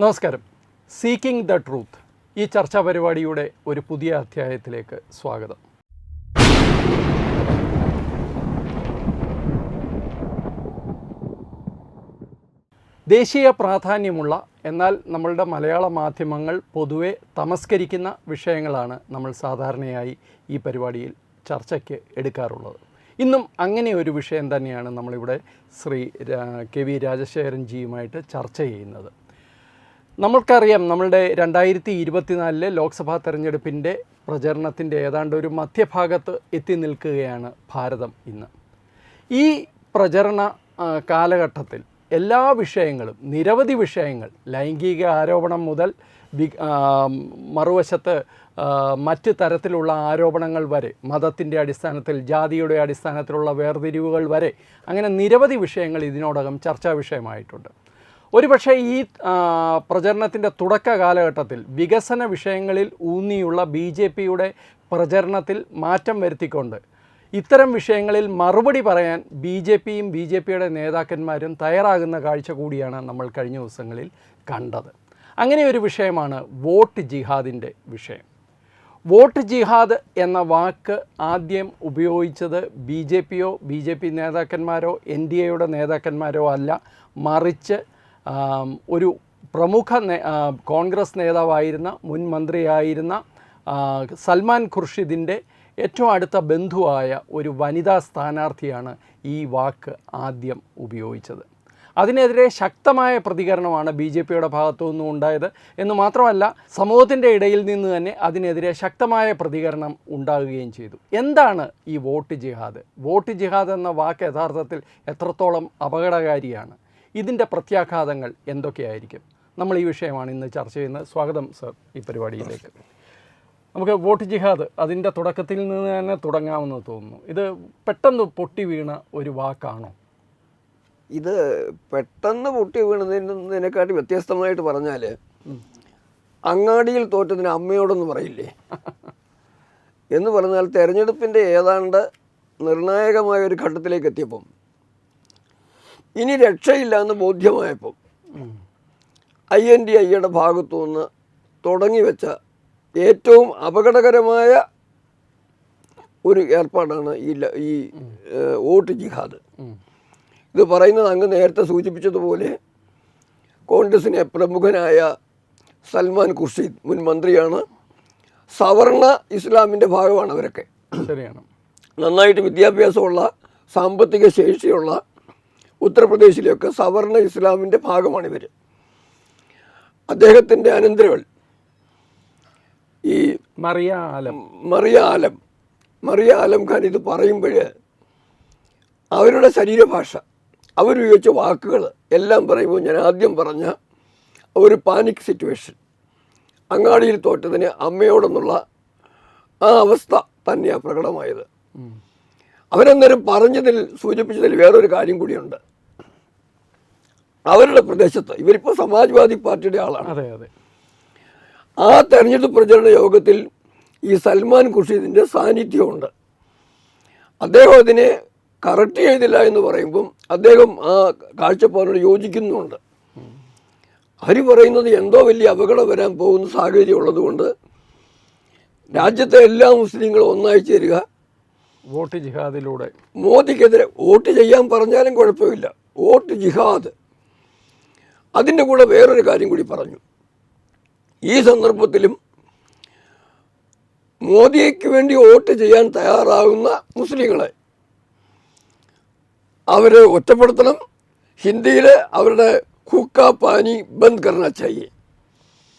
നമസ്കാരം. Seeking the truth ഈ ചർച്ചാ പരിപാടിയുടെ ഒരു പുതിയ അധ്യായത്തിലേക്ക് സ്വാഗതം. ദേശീയ പ്രാധാന്യമുള്ള എന്നാൽ നമ്മളുടെ മലയാള മാധ്യമങ്ങൾ പൊതുവെ തമസ്കരിക്കുന്ന വിഷയങ്ങളാണ് നമ്മൾ സാധാരണയായി ഈ പരിപാടിയിൽ ചർച്ചയ്ക്ക് എടുക്കാറുള്ളത്. ഇന്നും അങ്ങനെ ഒരു വിഷയം തന്നെയാണ് നമ്മളിവിടെ ശ്രീ കെ വി രാജശേഖരൻ ജിയുമായിട്ട് ചർച്ച ചെയ്യുന്നത്. നമ്മൾക്കറിയാം നമ്മളുടെ രണ്ടായിരത്തി ഇരുപത്തിനാലിലെ ലോക്സഭാ തെരഞ്ഞെടുപ്പിന്റെ പ്രചരണത്തിന്റെ ഏതാണ്ട് ഒരു മധ്യഭാഗത്ത് എത്തി നിൽക്കുകയാണ് ഭാരതം ഇന്ന്. ഈ പ്രചരണ കാലഘട്ടത്തിൽ എല്ലാ വിഷയങ്ങളും നിരവധി വിഷയങ്ങൾ ലൈംഗിക ആരോപണം മുതൽ മറുവശത്ത് മറ്റ് തരത്തിലുള്ള ആരോപണങ്ങൾ വരെ മതത്തിന്റെ അടിസ്ഥാനത്തിൽ ജാതിയുടെ അടിസ്ഥാനത്തിലുള്ള വേർതിരിവുകൾ വരെ അങ്ങനെ നിരവധി വിഷയങ്ങൾ ഇതിനോടകം ചർച്ചാ വിഷയമായിട്ടുണ്ട്. ഒരുപക്ഷെ ഈ പ്രചരണത്തിന്റെ തുടക്ക കാലഘട്ടത്തിൽ വികസന വിഷയങ്ങളിൽ ഊന്നിയുള്ള ബി ജെ പിയുടെ പ്രചരണത്തിൽ മാറ്റം വരുത്തിക്കൊണ്ട് ഇത്തരം വിഷയങ്ങളിൽ മറുപടി പറയാൻ ബി ജെ പിയും ബി ജെ പിയുടെ നേതാക്കന്മാരും തയ്യാറാകുന്ന കാഴ്ച കൂടിയാണ് നമ്മൾ കഴിഞ്ഞ ദിവസങ്ങളിൽ കണ്ടത്. അങ്ങനെ ഒരു വിഷയമാണ് വോട്ട് ജിഹാദിന്റെ വിഷയം. വോട്ട് ജിഹാദ് എന്ന വാക്ക് ആദ്യം ഉപയോഗിച്ചത് ബി ജെ പിയോ ബി ജെ പി നേതാക്കന്മാരോ എൻ ഡി എയുടെ നേതാക്കന്മാരോ അല്ല മറിച്ച് ഒരു പ്രമുഖ കോൺഗ്രസ് നേതാവായിരുന്ന മുൻ മന്ത്രിയായിരുന്ന സൽമാൻ ഖുർഷിദിന്റെ ഏറ്റവും അടുത്ത ബന്ധുവായ ഒരു വനിതാ സ്ഥാനാർത്ഥിയാണ് ഈ വാക്ക് ആദ്യം ഉപയോഗിച്ചത്. അതിനെതിരെ ശക്തമായ പ്രതികരണമാണ് ബി ജെ പിയുടെ ഭാഗത്തു നിന്നും ഉണ്ടായത്. എന്ന് മാത്രമല്ല സമൂഹത്തിന്റെ ഇടയിൽ നിന്ന് തന്നെ അതിനെതിരെ ശക്തമായ പ്രതികരണം ഉണ്ടാകുകയും ചെയ്തു. എന്താണ് ഈ വോട്ട് ജിഹാദ്? വോട്ട് ജിഹാദ് എന്ന വാക്ക് യഥാർത്ഥത്തിൽ എത്രത്തോളം അപകടകാരിയാണ്? ഇതിന്റെ പ്രത്യാഘാതങ്ങൾ എന്തൊക്കെയായിരിക്കും? നമ്മൾ ഈ വിഷയമാണ് ഇന്ന് ചർച്ച ചെയ്യുന്നത്. സ്വാഗതം സർ ഈ പരിപാടിയിലേക്ക്. നമുക്ക് വോട്ട് ജിഹാദ് അതിന്റെ തുടക്കത്തിൽ നിന്ന് തന്നെ തുടങ്ങാമെന്ന് തോന്നുന്നു. ഇത് പെട്ടെന്ന് പൊട്ടി വീണ ഒരു വാക്കാണോ? ഇത് പെട്ടെന്ന് പൊട്ടി വീണതിനെക്കാട്ടി വ്യത്യസ്തമായിട്ട് പറഞ്ഞാൽ അങ്ങാടിയിൽ തോറ്റതിന് അമ്മയോടൊന്നും പറയില്ലേ? എന്ന് പറഞ്ഞാൽ തെരഞ്ഞെടുപ്പിന്റെ ഏതാണ്ട് നിർണായകമായ ഒരു ഘട്ടത്തിലേക്ക് എത്തിയപ്പം ഇനി രക്ഷയില്ല എന്ന് ബോധ്യമായപ്പോൾ ഐ എൻ ഡി ഐയുടെ ഭാഗത്തു നിന്ന് തുടങ്ങി വെച്ച ഏറ്റവും അപകടകരമായ ഒരു ഏർപ്പാടാണ് ഈ ഈ വോട്ട് ജിഹാദ്. ഇത് പറയുന്നത് അങ്ങ് നേരത്തെ സൂചിപ്പിച്ചതുപോലെ കോൺഗ്രസിനെ പ്രമുഖനായ സൽമാൻ ഖുർഷീദ് മുൻ മന്ത്രിയാണ്. സവർണ ഇസ്ലാമിന്റെ ഭാഗമാണ് അവരൊക്കെ. ശരിയാണ്. നന്നായിട്ട് വിദ്യാഭ്യാസമുള്ള സാമ്പത്തിക ശേഷിയുള്ള ഉത്തർപ്രദേശിലെയൊക്കെ സവർണ ഇസ്ലാമിന്റെ ഭാഗമാണ് ഇവർ അദ്ദേഹത്തിന്റെ അനന്തരവൾ ഈ മറിയ ആലം. മറിയ ആലം. മറിയ ആലം ഖാൻ ഇത് പറയുമ്പോൾ അവരുടെ ശരീരഭാഷ അവരുപയോഗിച്ച വാക്കുകൾ എല്ലാം പറയുമ്പോൾ ഞാൻ ആദ്യം പറഞ്ഞ ഒരു പാനിക് സിറ്റുവേഷൻ അങ്ങാടിയിൽ തോറ്റതിന് അമ്മയോടെന്നുള്ള ആ അവസ്ഥ തന്നെയാണ് പ്രകടമായത്. അവരന്നേരം പറഞ്ഞതിൽ സൂചിപ്പിച്ചതിൽ വേറൊരു കാര്യം കൂടിയുണ്ട്. അവരുടെ പ്രദേശത്ത്. ഇവരിപ്പോൾ സമാജ്വാദി പാർട്ടിയുടെ ആളാണ്. അതെ അതെ. ആ തെരഞ്ഞെടുപ്പ് പ്രചരണ യോഗത്തിൽ ഈ സൽമാൻ ഖുർഷീദിന്റെ സാന്നിധ്യമുണ്ട്. അദ്ദേഹം അതിനെ കറക്റ്റ് ചെയ്തില്ല എന്ന് പറയുമ്പം അദ്ദേഹം ആ കാഴ്ചപ്പാടിനോട് യോജിക്കുന്നുണ്ട് ഹരി പറയുന്നത് എന്തോ വലിയ അപകടം വരാൻ പോകുന്ന സാഹചര്യം ഉള്ളതുകൊണ്ട് രാജ്യത്തെ എല്ലാ മുസ്ലിങ്ങളും ഒന്നായി ചേരുക. വോട്ട് ജിഹാദിലൂടെ. മോദിക്കെതിരെ വോട്ട് ചെയ്യാൻ പറഞ്ഞാലും കുഴപ്പമില്ല. വോട്ട് ജിഹാദ്. അതിന്റെ കൂടെ വേറൊരു കാര്യം കൂടി പറഞ്ഞു. ഈ സന്ദർഭത്തിലും മോദിക്ക് വേണ്ടി വോട്ട് ചെയ്യാൻ തയ്യാറാകുന്ന മുസ്ലിങ്ങളെ അവരെ ഒറ്റപ്പെടുത്തണം. ഹിന്ദിയിൽ അവരുടെ ഹുക്ക പാനി ബന്ദ് കർണ ചായേ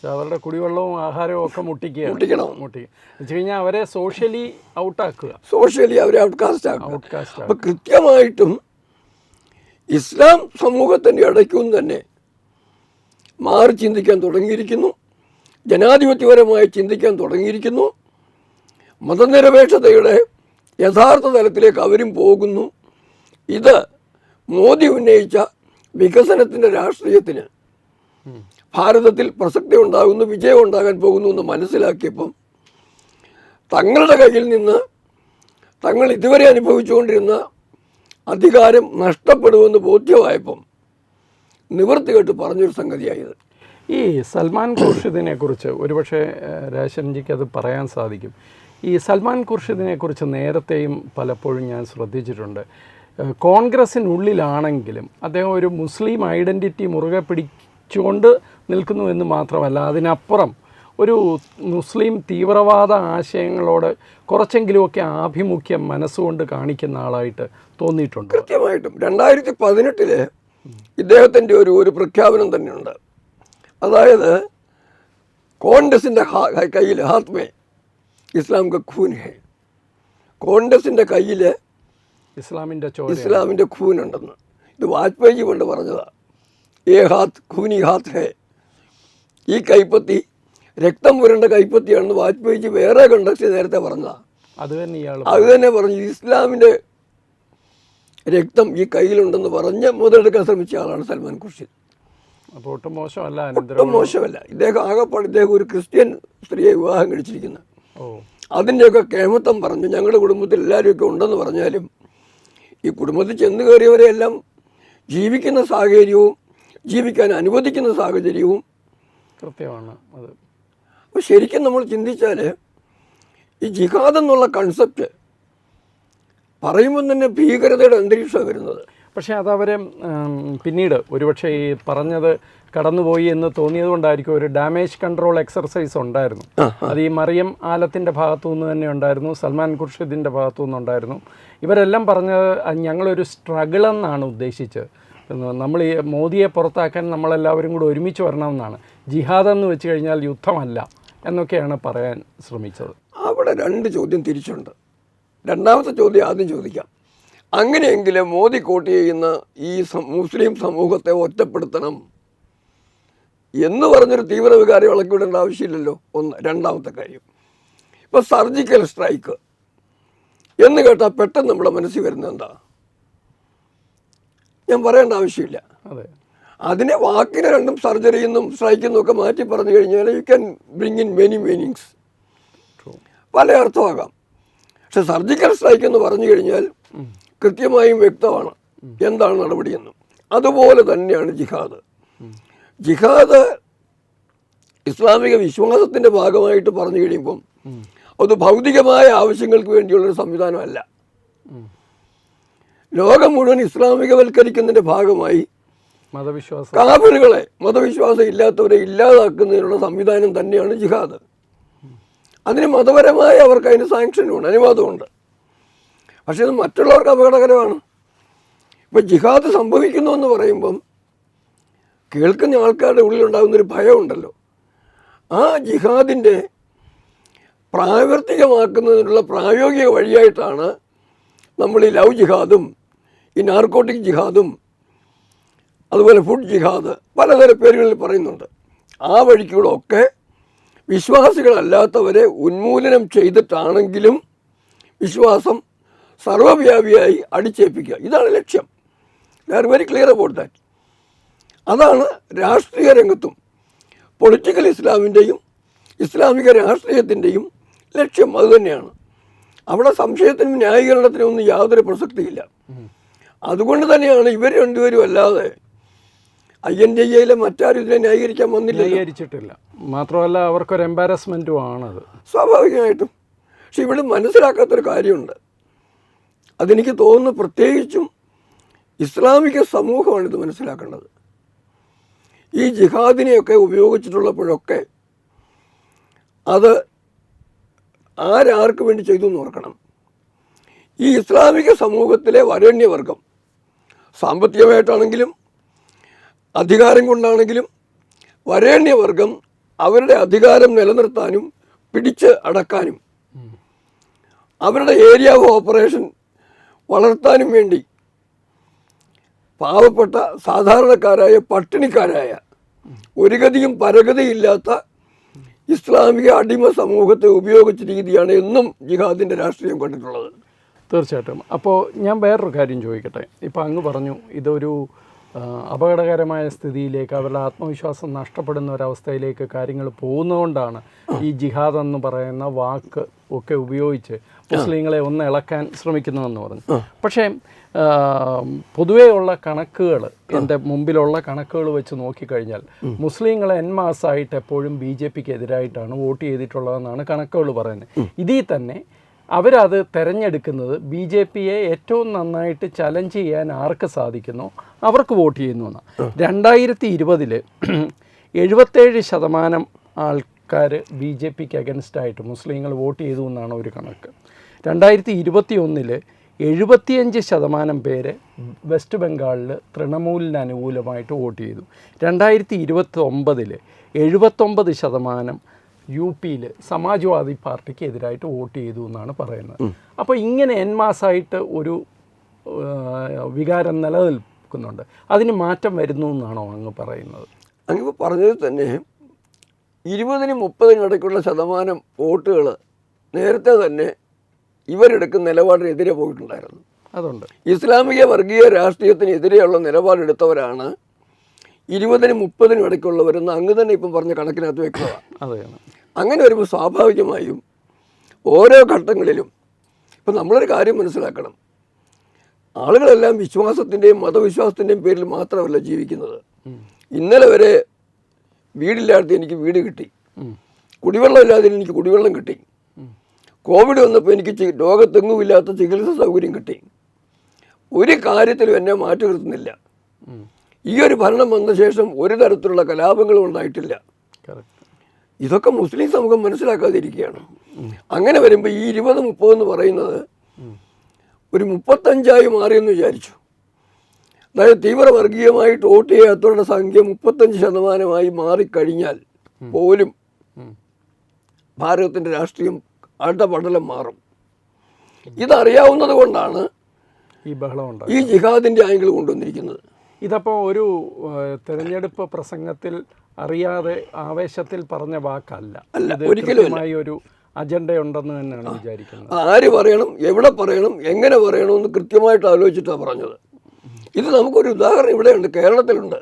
അവരുടെ കുടിവെള്ളവും ആഹാരവും ഒക്കെ മുട്ടിക്കുക മുട്ടിക്കണം. മുട്ടി. വെച്ച് കഴിഞ്ഞാൽ അവരെ സോഷ്യലി ഔട്ടാക്കുക സോഷ്യലി അവരെ ഔട്ട്കാസ്റ്റ് ആക്കുക. ഔട്ട്കാസ്റ്റ് അപ്പം കൃത്യമായിട്ടും ഇസ്ലാം സമൂഹത്തിന്റെ ഇടയ്ക്കും തന്നെ മാറി ചിന്തിക്കാൻ തുടങ്ങിയിരിക്കുന്നു. ജനാധിപത്യപരമായി ചിന്തിക്കാൻ തുടങ്ങിയിരിക്കുന്നു. മതനിരപേക്ഷതയുടെ യഥാർത്ഥ തലത്തിലേക്ക് അവരും പോകുന്നു. ഇത് മോദി ഉന്നയിച്ച വികസനത്തിന്റെ രാഷ്ട്രീയത്തിന് ഭാരതത്തിൽ പ്രസക്തി ഉണ്ടാകുന്നു വിജയം ഉണ്ടാകാൻ പോകുന്നു എന്ന് മനസ്സിലാക്കിയപ്പം തങ്ങളുടെ കയ്യിൽ നിന്ന് തങ്ങൾ ഇതുവരെ അനുഭവിച്ചുകൊണ്ടിരുന്ന അധികാരം നഷ്ടപ്പെടുമെന്ന് ബോധ്യമായപ്പം നിവൃത്തി കേട്ട് പറഞ്ഞൊരു സംഗതിയായത്. ഈ സൽമാൻ ഖുർഷിദിനെ കുറിച്ച് ഒരുപക്ഷെ രാശൻജിക്ക് അത് പറയാൻ സാധിക്കും. ഈ സൽമാൻ ഖുർഷിദിനെ കുറിച്ച് നേരത്തെയും പലപ്പോഴും ഞാൻ ശ്രദ്ധിച്ചിട്ടുണ്ട്. കോൺഗ്രസ്സിനുള്ളിലാണെങ്കിലും അദ്ദേഹം ഒരു മുസ്ലിം ഐഡന്റിറ്റി മുറുകെ പിടിച്ചുകൊണ്ട് നിൽക്കുന്നു എന്ന് മാത്രമല്ല അതിനപ്പുറം ഒരു മുസ്ലിം തീവ്രവാദ ആശയങ്ങളോട് കുറച്ചെങ്കിലുമൊക്കെ ആഭിമുഖ്യം മനസ്സുകൊണ്ട് കാണിക്കുന്ന ആളായിട്ട് തോന്നിയിട്ടുണ്ട്. കൃത്യമായിട്ടും രണ്ടായിരത്തി പതിനെട്ടിൽ ഇദ്ദേഹത്തിന്റെ ഒരു ഒരു പ്രഖ്യാപനം തന്നെയുണ്ട്. അതായത് കോൺഗ്രസിന്റെ കയ്യിൽ ഹാത്മേ ഇസ്ലാം ഖൂൻ ഹേ കോൺഗ്രസിന്റെ കയ്യിൽ ഇസ്ലാമിന്റെ ഇസ്ലാമിന്റെ ഖൂൻ ഉണ്ടെന്ന് ഇത് വാജ്പേയി കൊണ്ട് പറഞ്ഞതാണ് ഏ ഹാത്ത് ഖൂനി ഹാത്ത് ഹേ. ഈ കൈപ്പത്തി രക്തം പുരണ്ട കൈപ്പത്തിയാണെന്ന് വാജ്പേയിജി വേറെ കണ്ടക്ട് നേരത്തെ പറഞ്ഞതാണ് അത് തന്നെ അത് തന്നെ പറഞ്ഞു ഇസ്ലാമിന്റെ രക്തം ഈ കയ്യിലുണ്ടെന്ന് പറഞ്ഞ് മുതലെടുക്കാൻ ശ്രമിച്ച ആളാണ് സൽമാൻ ഖുർഷിദ്. അപ്പോൾ ഒട്ടും മോശമല്ല ഒട്ടും മോശമല്ല. ഇദ്ദേഹം ആകെപ്പാട് ഇദ്ദേഹം ഒരു ക്രിസ്ത്യൻ സ്ത്രീയെ വിവാഹം കഴിച്ചിരിക്കുന്നത് അതിന്റെയൊക്കെ കേമത്വം പറഞ്ഞു. ഞങ്ങളുടെ കുടുംബത്തിൽ എല്ലാവരുമൊക്കെ ഉണ്ടെന്ന് പറഞ്ഞാലും ഈ കുടുംബത്തിൽ ചെന്ന് കയറിയവരെയെല്ലാം ജീവിക്കുന്ന സാഹചര്യവും ജീവിക്കാൻ അനുവദിക്കുന്ന സാഹചര്യവും കൃത്യമാണ് അത്. അപ്പോൾ ശരിക്കും നമ്മൾ ചിന്തിച്ചാൽ ഈ ജിഹാദ് എന്നുള്ള കൺസെപ്റ്റ് പറയുമ്പോൾ തന്നെ ഭീകരതയുടെ അന്തരീക്ഷമാണ് വരുന്നത്. പക്ഷേ അതവരെ പിന്നീട് ഒരുപക്ഷെ ഈ പറഞ്ഞത് കടന്നുപോയി എന്ന് തോന്നിയത് കൊണ്ടായിരിക്കും ഒരു ഡാമേജ് കൺട്രോൾ എക്സർസൈസ് ഉണ്ടായിരുന്നു. അത് ഈ മറിയം ആലത്തിന്റെ ഭാഗത്തു നിന്ന് തന്നെ ഉണ്ടായിരുന്നു സൽമാൻ ഖുർഷിദിന്റെ ഭാഗത്തു നിന്നുണ്ടായിരുന്നു ഇവരെല്ലാം പറഞ്ഞത് ഞങ്ങളൊരു സ്ട്രഗിൾ എന്നാണ് ഉദ്ദേശിച്ചത് നമ്മൾ ഈ മോദിയെ പുറത്താക്കാൻ നമ്മളെല്ലാവരും കൂടി ഒരുമിച്ച് വരണമെന്നാണ്. ജിഹാദ് എന്ന് വെച്ച് കഴിഞ്ഞാൽ യുദ്ധമല്ല എന്നൊക്കെയാണ് പറയാൻ ശ്രമിച്ചത്. അവിടെ രണ്ട് ചോദ്യം തിരിച്ചുണ്ട്. രണ്ടാമത്തെ ചോദ്യം ആദ്യം ചോദിക്കാം. അങ്ങനെയെങ്കിലും മോദി കോട്ട് ചെയ്യുന്ന ഈ മുസ്ലിം സമൂഹത്തെ ഒറ്റപ്പെടുത്തണം. എന്ന് പറഞ്ഞൊരു തീവ്ര വികാരം ഇളക്കിവിടേണ്ട ആവശ്യമില്ലല്ലോ. ഒന്ന് രണ്ടാമത്തെ കാര്യം. ഇപ്പം സർജിക്കൽ സ്ട്രൈക്ക്. എന്ന് കേട്ടാൽ പെട്ടെന്ന് നമ്മുടെ മനസ്സിൽ വരുന്നത് എന്താ? ഞാൻ പറയേണ്ട ആവശ്യമില്ല. അതെ. അതിനെ വാക്കിനെ രണ്ടും സർജറി എന്നും സ്ട്രൈക്ക് എന്നും ഒക്കെ മാറ്റി പറഞ്ഞു കഴിഞ്ഞാൽ you can bring in many meanings പല അർത്ഥമാകാം. പക്ഷെ സർജിക്കൽ സ്ട്രൈക്ക് എന്ന് പറഞ്ഞു കഴിഞ്ഞാൽ കൃത്യമായും വ്യക്തമാണ് എന്താണ് നടപടിയെന്നും അതുപോലെ തന്നെയാണ് ജിഹാദ്. ജിഹാദ് ഇസ്ലാമിക വിശ്വാസത്തിന്റെ ഭാഗമായിട്ട് പറഞ്ഞു കഴിയുമ്പം അത് ഭൗതികമായ ആവശ്യങ്ങൾക്ക് വേണ്ടിയുള്ളൊരു സംവിധാനമല്ല. ലോകം മുഴുവൻ ഇസ്ലാമികവൽക്കരിക്കുന്നതിന്റെ ഭാഗമായി മതവിശ്വാസ. കാഫിറുകളെ മതവിശ്വാസം ഇല്ലാത്തവരെ ഇല്ലാതാക്കുന്നതിനുള്ള സംവിധാനം തന്നെയാണ് ജിഹാദ്. അതിന് മതപരമായി അവർക്ക് അതിന് സാങ്ഷനുണ്ട് അനുവാദമുണ്ട്. പക്ഷേ ഇത് മറ്റുള്ളവർക്ക് അപകടകരമാണ്. ഇപ്പം ജിഹാദ് സംഭവിക്കുന്നു എന്ന് പറയുമ്പം കേൾക്കുന്ന ആൾക്കാരുടെ ഉള്ളിലുണ്ടാകുന്നൊരു ഭയമുണ്ടല്ലോ. ആ ജിഹാദിന്റെ പ്രാവർത്തികമാക്കുന്നതിനുള്ള പ്രായോഗിക വഴിയായിട്ടാണ് നമ്മൾ ഈ ലവ് ജിഹാദും ഈ നാർക്കോട്ടിക് ജിഹാദും അതുപോലെ ഫുഡ് ജിഹാദ് പലതരം പേരുകളിൽ പറയുന്നുണ്ട്. ആ വഴിക്കൂടെ ഒക്കെ വിശ്വാസികളല്ലാത്തവരെ ഉന്മൂലനം ചെയ്തിട്ടാണെങ്കിലും വിശ്വാസം സർവവ്യാപിയായി അടിച്ചേൽപ്പിക്കുക. ഇതാണ് ലക്ഷ്യം. Are very clear about that അതാണ് രാഷ്ട്രീയ രംഗത്തും പൊളിറ്റിക്കൽ ഇസ്ലാമിന്റെയും ഇസ്ലാമിക രാഷ്ട്രീയത്തിന്റെയും ലക്ഷ്യം. അതുതന്നെയാണ് അവിടെ സംശയത്തിനും ന്യായീകരണത്തിനും ഒന്നും യാതൊരു പ്രസക്തിയില്ല. അതുകൊണ്ട് തന്നെയാണ് ഇവർ രണ്ടുപേരും അല്ലാതെ ഐ എൻ ഡി എയിലെ മറ്റാരും ഇതിനെ ന്യായീകരിക്കാൻ വന്നില്ല ന്യായീകരിച്ചിട്ടില്ല. മാത്രമല്ല അവർക്കൊരു എംബാരസ്മെന്റും ആണത്. സ്വാഭാവികമായിട്ടും. പക്ഷെ ഇവിടെ മനസ്സിലാക്കാത്തൊരു കാര്യമുണ്ട്. അതെനിക്ക് തോന്നുന്നു പ്രത്യേകിച്ചും ഇസ്ലാമിക സമൂഹമാണ് ഇത് മനസ്സിലാക്കേണ്ടത്. ഈ ജിഹാദിനെയൊക്കെ ഉപയോഗിച്ചിട്ടുള്ളപ്പോഴൊക്കെ അത് ആരാർക്ക് വേണ്ടി ചെയ്തു എന്ന് ഓർക്കണം. ഈ ഇസ്ലാമിക സമൂഹത്തിലെ വരണ്യവർഗം സാമ്പത്തികമായിട്ടാണെങ്കിലും അധികാരം കൊണ്ടാണെങ്കിലും വരേണ്യവർഗം അവരുടെ അധികാരം നിലനിർത്താനും പിടിച്ച് അടക്കാനും അവരുടെ ഏരിയ ഓഫ് ഓപ്പറേഷൻ വളർത്താനും വേണ്ടി പാവപ്പെട്ട സാധാരണക്കാരായ പട്ടിണിക്കാരായ ഒരു ഗതിയും പരഗതിയില്ലാത്ത ഇസ്ലാമിക അടിമ സമൂഹത്തെ ഉപയോഗിച്ച രീതിയാണ് എന്നും ജിഹാദിന്റെ രാഷ്ട്രീയം കണ്ടിട്ടുള്ളത്. തീർച്ചയായിട്ടും. അപ്പോൾ ഞാൻ വേറൊരു കാര്യം ചോദിക്കട്ടെ? ഇപ്പോൾ അങ്ങ് പറഞ്ഞു ഇതൊരു അപകടകരമായ സ്ഥിതിയിലേക്ക് അവരുടെ ആത്മവിശ്വാസം നഷ്ടപ്പെടുന്ന ഒരവസ്ഥയിലേക്ക് കാര്യങ്ങൾ പോകുന്നതുകൊണ്ടാണ് ഈ ജിഹാദ് എന്ന് പറയുന്ന വാക്ക് ഒക്കെ ഉപയോഗിച്ച് മുസ്ലിങ്ങളെ ഒന്ന് ഇളക്കാൻ ശ്രമിക്കുന്നതെന്ന് പറഞ്ഞു. പക്ഷേ പൊതുവേ ഉള്ള കണക്കുകൾ എന്റെ മുമ്പിലുള്ള കണക്കുകൾ വെച്ച് നോക്കിക്കഴിഞ്ഞാൽ മുസ്ലിങ്ങൾ എൻ മാസമായിട്ട് എപ്പോഴും ബി ജെ പിക്ക് എതിരായിട്ടാണ് വോട്ട് ചെയ്തിട്ടുള്ളതെന്നാണ് കണക്കുകൾ പറയുന്നത്. ഇതിൽ തന്നെ അവരത് തിരഞ്ഞെടുക്കുന്നത് ബി ജെ പിയെ ഏറ്റവും നന്നായിട്ട് ചലഞ്ച് ചെയ്യാൻ ആർക്ക് സാധിക്കുന്നു? അവർക്ക് വോട്ട് ചെയ്യുന്നു എന്നാണ് രണ്ടായിരത്തി ഇരുപതിൽ എഴുപത്തേഴ് ശതമാനം ആൾക്കാർ ബി ജെ പിക്ക് അഗൻസ്റ്റായിട്ട് മുസ്ലിങ്ങൾ വോട്ട് ചെയ്തു എന്നാണ് ഒരു കണക്ക്. രണ്ടായിരത്തി ഇരുപത്തി ഒന്നിൽ എഴുപത്തിയഞ്ച് ശതമാനം പേര് വെസ്റ്റ് ബംഗാളിൽ തൃണമൂലിന് അനുകൂലമായിട്ട് വോട്ട് ചെയ്തു. രണ്ടായിരത്തി ഇരുപത്തി ഒമ്പതിൽ എഴുപത്തൊമ്പത് ശതമാനം യു പിയിൽ സമാജ്വാദി പാർട്ടിക്ക് എതിരായിട്ട് വോട്ട് ചെയ്തു എന്നാണ് പറയുന്നത്. അപ്പോൾ ഇങ്ങനെ എൻ മാസമായിട്ട് ഒരു വികാരം നിലനിൽക്കുന്നുണ്ട്. അതിന് മാറ്റം വരുന്നു എന്നാണോ അങ്ങ് പറയുന്നത്? അങ്ങ് പറഞ്ഞത് തന്നെ ഇരുപതിനും മുപ്പതിനും ഇടയ്ക്കുള്ള ശതമാനം വോട്ടുകൾ നേരത്തെ തന്നെ ഇവരെടുക്കുന്ന നിലപാടിനെതിരെ പോയിട്ടുണ്ടായിരുന്നു. അതുണ്ട്. ഇസ്ലാമിക വർഗീയ രാഷ്ട്രീയത്തിനെതിരെയുള്ള നിലപാടെടുത്തവരാണ് ഇരുപതിനും മുപ്പതിനും ഇടയ്ക്കുള്ളവരെന്ന് അങ്ങ് തന്നെ ഇപ്പം പറഞ്ഞ കണക്കിനകത്ത് വെക്കുക. അതെയാണ് അങ്ങനെ വരുമ്പോൾ സ്വാഭാവികമായും ഓരോ ഘട്ടങ്ങളിലും ഇപ്പം നമ്മളൊരു കാര്യം മനസ്സിലാക്കണം. ആളുകളെല്ലാം വിശ്വാസത്തിന്റെയും മതവിശ്വാസത്തിന്റെയും പേരിൽ മാത്രമല്ല ജീവിക്കുന്നത്. ഇന്നലെ വരെ വീടില്ലാത്ത എനിക്ക് വീട് കിട്ടി. കുടിവെള്ളമില്ലാതെ എനിക്ക് കുടിവെള്ളം കിട്ടി. കോവിഡ് വന്നപ്പോൾ എനിക്ക് രോഗത്തെങ്ങുമില്ലാത്ത ലോകത്തെങ്ങുമില്ലാത്ത ചികിത്സാ സൗകര്യം കിട്ടി. ഒരു കാര്യത്തിലും എന്നെ മാറ്റി നിർത്തുന്നില്ല. ഈ ഒരു ഭരണം വന്ന ശേഷം ഒരു തരത്തിലുള്ള കലാപങ്ങളും ഉണ്ടായിട്ടില്ല. ഇതൊക്കെ മുസ്ലിം സമൂഹം മനസ്സിലാക്കാതിരിക്കുകയാണ്. അങ്ങനെ വരുമ്പോൾ ഈ ഇരുപത് മുപ്പത് എന്ന് പറയുന്നത് ഒരു മുപ്പത്തഞ്ചായി മാറിയെന്ന് വിചാരിച്ചു. അതായത് തീവ്രവർഗീയമായിട്ട് വോട്ട് ചെയ്യാത്തവരുടെ സംഖ്യ മുപ്പത്തഞ്ച് ശതമാനമായി മാറിക്കഴിഞ്ഞാൽ പോലും. ഭാരതത്തിന്റെ രാഷ്ട്രീയം അടുത്ത പടലം മാറും. ഇതറിയാവുന്നത് കൊണ്ടാണ് ഈ ബഹളം ഈ ജിഹാദിന്റെ ആംഗിൾ കൊണ്ടുവന്നിരിക്കുന്നത്. ഇതപ്പോൾ ഒരു തെരഞ്ഞെടുപ്പ് പ്രസംഗത്തിൽ അറിയാതെ ആവേശത്തിൽ പറഞ്ഞ വാക്കല്ല. അല്ല, ഒരിക്കലും ഒരു അജണ്ടയുണ്ടെന്ന് തന്നെയാണ് വിചാരിക്കുന്നത്. ആര് പറയണം എവിടെ പറയണം എങ്ങനെ പറയണമെന്ന് കൃത്യമായിട്ട് ആലോചിച്ചിട്ടാണ് പറഞ്ഞത്. ഇത് നമുക്കൊരു ഉദാഹരണം ഇവിടെയുണ്ട് കേരളത്തിലുണ്ട്.